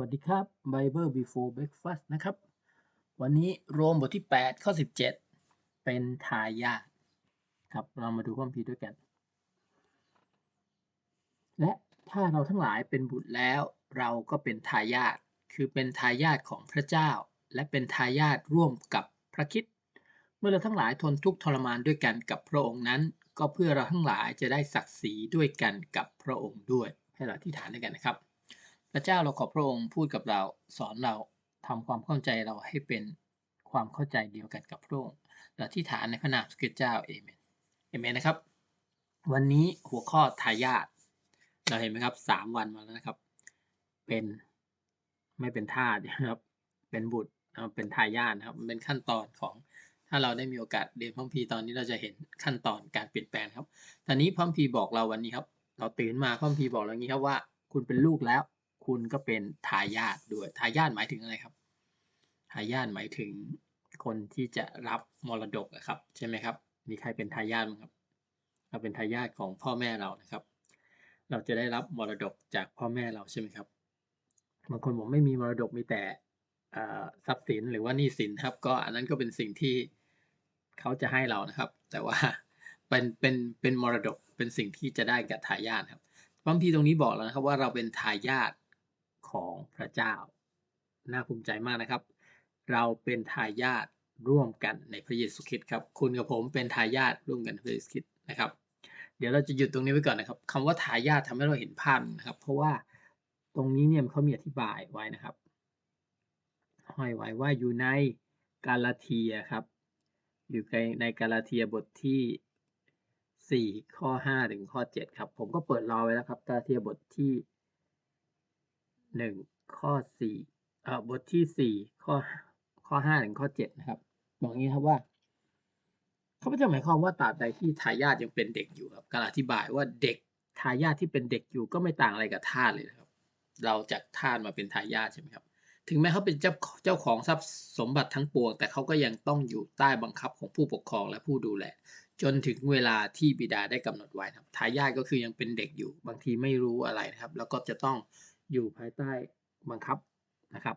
วัสดีครับ Bible Before Breakfast นะครับ วันนี้โรมบทที่ 8 ข้อ 17 เป็นทายาทครับ เรามาดูข้อมพีด้วยกัน และถ้าเราทั้งหลายเป็นบุตรแล้ว เราก็เป็นทายาทคือเป็นทายาทของพระเจ้า และเป็นทายาทร่วมกับพระคิด เมื่อเราทั้งหลายทนทุกข์ทรมานด้วยกันกับพระองค์นั้น ก็เพื่อเราทั้งหลายจะได้ศักดิ์ศรีด้วยกันกับพระองค์ด้วย ให้เราที่ฐานด้วยกันนะครับ พระเจ้าเราขอพระองค์พูดกับเราสอนเราทำความเข้าใจเราให้เป็นความเข้าใจเดียวกันกับพระองค์เราที่ฐานในพระนามสกิเจ้าเอเมนเอเมนนะครับ วันนี้หัวข้อทายาทเราเห็นไหมครับสามวันมาแล้วนะครับ เป็นไม่เป็นทาสนะครับ เป็นบุตรเป็นทายาทนะครับเป็นขั้นตอนของถ้าเราได้มีโอกาสเรียนพระคัมภีตอนนี้เราจะเห็นขั้นตอนการเปลี่ยนแปลงครับ ตอนนี้พระคัมภีบอกเราวันนี้ครับ เราตื่นมาพระคัมภีบอกเราอย่างนี้ครับว่า คุณเป็นลูกแล้ว คุณก็เป็นทายาทด้วยทายาทหมายถึงอะไรครับทายาทหมายถึงคนที่จะรับมรดกนะครับ ใช่ไหมครับ มีใครเป็นทายาทไหมครับ เราเป็นทายาทของพ่อแม่เรานะครับ เราจะได้รับมรดกจากพ่อแม่เราใช่ไหมครับบางคนบอกไม่มีมรดกมีแต่ทรัพย์สินหรือว่านี้สินครับ ก็อันนั้นก็เป็นสิ่งที่เขาจะให้เรานะครับ แต่ว่าเป็นเป็นเป็นมรดกเป็นสิ่งที่จะได้กับทายาทครับพระคัมภีตรงนี้บอกแล้วนะครับว่าเราเป็นทายาท ของพระเจ้า น่าภูมิใจมากนะครับ เราเป็นทายาทร่วมกันในพระเยซูคริสต์ครับ คุณกับผมเป็นทายาทร่วมกันในพระเยซูคริสต์นะครับ เดี๋ยวเราจะหยุดตรงนี้ไว้ก่อนนะครับคำว่าทายาททำให้เราเห็นภาพนะครับ เพราะว่าตรงนี้เนี่ยเขามีอธิบายไว้นะครับห้อยไว้ว่าอยู่ในกาลาเทียครับ อยู่ในกาลาเทียบทที่ 4 ข้อ 5 ถึงข้อ 7 ครับ ผมก็เปิดรอไว้แล้วครับ กาลาเทียบทที่ 1ข้อ4เอ่อบทที่ 4 ข้อข้อ5ถึงข้อ7นะครับบอกงี้ครับว่าเขาไม่จะหมายความว่าตราบใดที่ทายาทยังเป็นเด็กอยู่ครับการอธิบายว่าเด็กทายาทที่เป็นเด็กอยู่ก็ไม่ต่างอะไรกับทาสเลยนะครับ เราจากทาสมาเป็นทายาทใช่ไหมครับ ถึงแม้เขาเป็นเจ้าเจ้าของทรัพย์สมบัติทั้งปวง แต่เขาก็ยังต้องอยู่ใต้บังคับของผู้ปกครองและผู้ดูแลจนถึงเวลาที่บิดาได้กำหนดไว้ครับทายาทก็คือยังเป็นเด็กอยู่ บางทีไม่รู้อะไรนะครับ แล้วก็จะต้อง อยู่ภายใต้บังคับนะครับ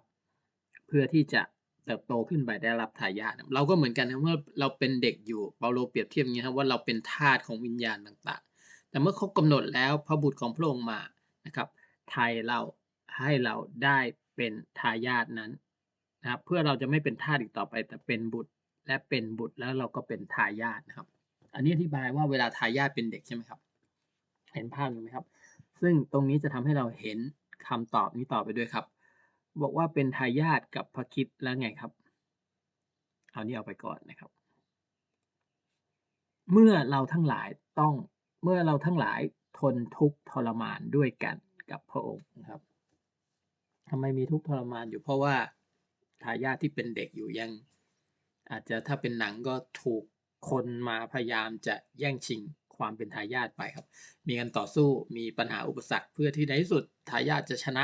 เพื่อที่จะเติบโตขึ้นไปได้รับทายาทเราก็เหมือนกันนะเมื่อเราเป็นเด็กอยู่เปาโลเปรียบเทียบอย่างนี้ครับว่าเราเป็นทาสของวิญญาณต่างๆ แต่เมื่อครบกำหนดแล้วพระบุตรของพระองค์มานะครับไทยเราให้เราได้เป็นทายาทนั้นนะครับเพื่อเราจะไม่เป็นทาสอีกต่อไป แต่เป็นบุตรและเป็นบุตรแล้วเราก็เป็นทายาทนะครับ อันนี้อธิบายว่าเวลาทายาทเป็นเด็กใช่ไหมครับ เห็นภาพไหมครับ ซึ่งตรงนี้จะทำให้เราเห็น คำตอบนี้ต่อไปด้วยครับ บอกว่าเป็นทายาทกับพระคิดแล้วไงครับ เอานี้เอาไปก่อนนะครับ เมื่อเราทั้งหลายต้องเมื่อเราทั้งหลายทนทุกข์ทรมานด้วยกันกับพระองค์นะครับทำไมมีทุกข์ทรมานอยู่เพราะว่าทายาทที่เป็นเด็กอยู่ยังอาจจะถ้าเป็นหนังก็ถูกคนมาพยายามจะแย่งชิง ความเป็นทายาทไปครับ มีการต่อสู้มีปัญหาอุปสรรคเพื่อที่ในที่สุดทายาทจะชนะ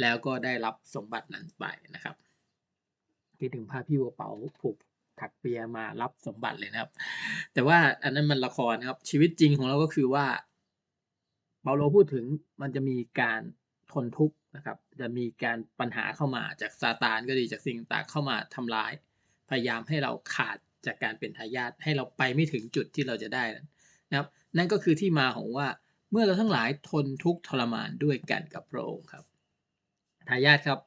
แล้วก็ได้รับสมบัตินั้นไปนะครับคิดถึงภาพพี่วัวเป๋าผูกถักเปียมารับสมบัติเลยนะครับ แต่ว่าอันนั้นมันละครนะครับ ชีวิตจริงของเราก็คือว่าเปาโลพูดถึงมันจะมีการทนทุกข์นะครับ จะมีการปัญหาเข้ามาจากซาตานก็ดีจากสิ่งต่างเข้ามาทำร้าย พยายามให้เราขาดจากการเป็นทายาทให้เราไปไม่ถึงจุดที่เราจะได้นะครับนั่นก็คือที่มาของว่าเมื่อเราทั้งหลายทนทุกข์ทรมานด้วยกันกับพระองค์ครับทายาทครับ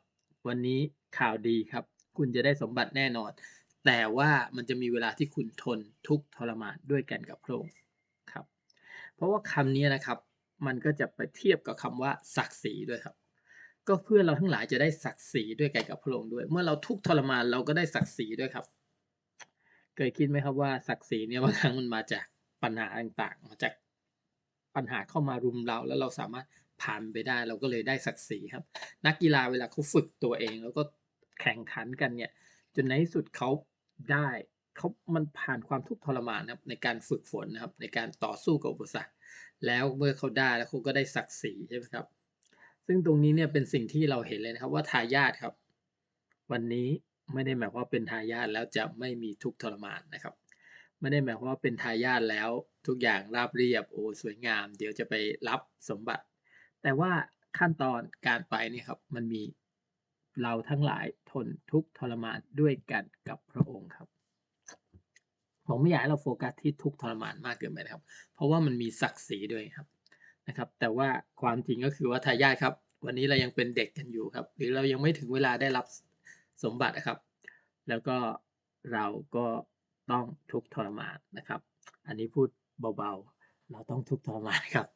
วันนี้ข่าวดีครับ คุณจะได้สมบัติแน่นอน แต่ว่ามันจะมีเวลาที่คุณทนทุกข์ทรมานด้วยกันกับพระองค์ครับ เพราะว่าคำนี้นะครับ มันก็จะไปเทียบกับคำว่าศักดิ์ศรีด้วยครับ ก็เพื่อเราทั้งหลายจะได้ศักดิ์ศรีด้วยกันกับพระองค์ด้วย เมื่อเราทุกข์ทรมานเราก็ได้ศักดิ์ศรีด้วยครับ เคยคิดไหมครับว่าศักดิ์ศรีเนี่ยบางครั้งมันมาจาก ปัญหาต่างๆ มาจากปัญหาเข้ามารุมเรา แล้วเราสามารถผ่านไปได้ เราก็เลยได้ศักดิ์ศรีครับ นักกีฬาเวลาเขาฝึกตัวเอง แล้วก็แข่งขันกันเนี่ย จนในที่สุดเขาได้เขามันผ่านความทุกข์ทรมานนะครับในการฝึกฝนนะครับ ในการต่อสู้กับอุปสรรค แล้วเมื่อเขาได้แล้วเขาก็ได้ศักดิ์ศรีใช่ไหมครับ ซึ่งตรงนี้เนี่ยเป็นสิ่งที่เราเห็นเลยนะครับว่าทายาทครับ วันนี้ไม่ได้หมายความว่าเป็นทายาทแล้วจะไม่มีทุกข์ทรมานนะครับ ไม่ได้หมายความว่าเป็นทายาทแล้ว ทุกอย่างราบเรียบโอ้สวยงาม เดี๋ยวจะไปรับสมบัติ แต่ว่าขั้นตอนการไปนี่ครับ มันมีเราทั้งหลายทนทุกทรมานด้วยกันกับพระองค์ครับผมไม่อยากให้เราโฟกัสที่ทุกทรมานมากเกินไปนะครับ เพราะว่ามันมีศักดิ์ศรีด้วยครับนะครับ แต่ว่าความจริงก็คือว่าทายาทครับ วันนี้เรายังเป็นเด็กกันอยู่ครับ หรือเรายังไม่ถึงเวลาได้รับสมบัตินะครับ แล้วก็เราก็ ต้องทุกทรมานนะครับ อันนี้พูดเบาๆ เราต้องทุกทรมานครับ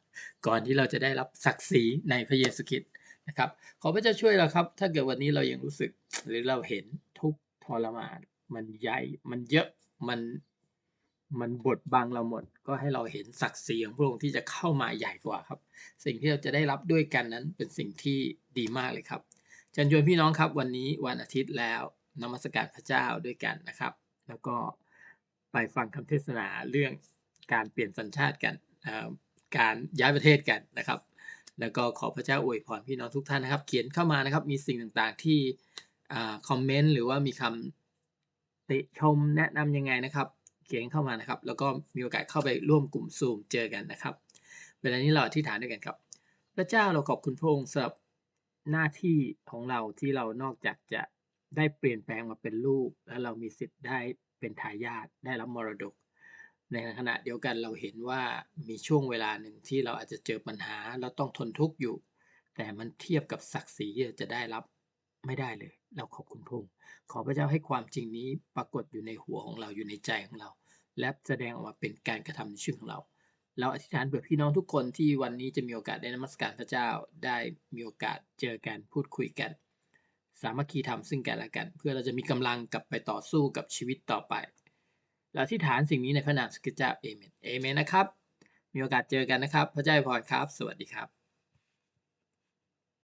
ก่อนที่เราจะได้รับศักดิ์ศรีในพระเยซูคริสต์นะครับ ขอพระเจ้าช่วยเราครับ ถ้าเกิดวันนี้เรายังรู้สึกหรือเราเห็นทุกทรมาน มันใหญ่ มันเยอะ มัน มันบดบังเราหมด ก็ให้เราเห็นศักดิ์ศรีของพระองค์ที่จะเข้ามาใหญ่กว่าครับ สิ่งที่เราจะได้รับด้วยกันนั้นเป็นสิ่งที่ดีมากเลยครับเชิญชวนพี่น้องครับวันนี้วันอาทิตย์แล้วนมัสการพระเจ้าด้วยกันนะครับ แล้วก็ ไปฟังคำเทศนาเรื่องการเปลี่ยนสัญชาติกันการย้ายประเทศกันนะครับ แล้วก็ขอพระเจ้าอวยพรพี่น้องทุกท่านนะครับ เขียนเข้ามานะครับ มีสิ่งต่างๆที่คอมเมนต์หรือว่ามีคำติชมแนะนำยังไงนะครับ เขียนเข้ามานะครับ แล้วก็มีโอกาสเข้าไปร่วมกลุ่มซูมเจอกันนะครับ เวลานี้เราอธิษฐานด้วยกันครับ พระเจ้าเราขอบคุณพระองค์สำหรับหน้าที่ของเราที่เรานอกจากจะ ได้เปลี่ยนแปลงมาเป็นลูก แล้วเรามีสิทธิ์ได้เป็นทายาทได้รับมรดก ในขณะเดียวกันเราเห็นว่ามีช่วงเวลาหนึ่งที่เราอาจจะเจอปัญหาแล้วต้องทนทุกข์อยู่ แต่มันเทียบกับศักดิ์ศรีที่จะได้รับไม่ได้เลย เราขอบคุณพระองค์ขอพระเจ้าให้ความจริงนี้ปรากฏอยู่ในหัวของเราอยู่ในใจของเรา และแสดงออกมาเป็นการกระทำในชีวิตของเรา เราอธิษฐานเผื่อพี่น้องทุกคนที่วันนี้จะมีโอกาสได้นมัสการพระเจ้าได้มีโอกาสเจอกันพูดคุยกัน สามัคคีธรรมซึ่งกันและกัน เพื่อเราจะมีกำลังกลับไปต่อสู้กับชีวิตต่อไป เราที่ฐานสิ่งนี้ในพระนามสกิจเจ้าเอเมนเอเมนนะครับ มีโอกาสเจอกันนะครับ พระเจ้าอวยพรครับ สวัสดีครับ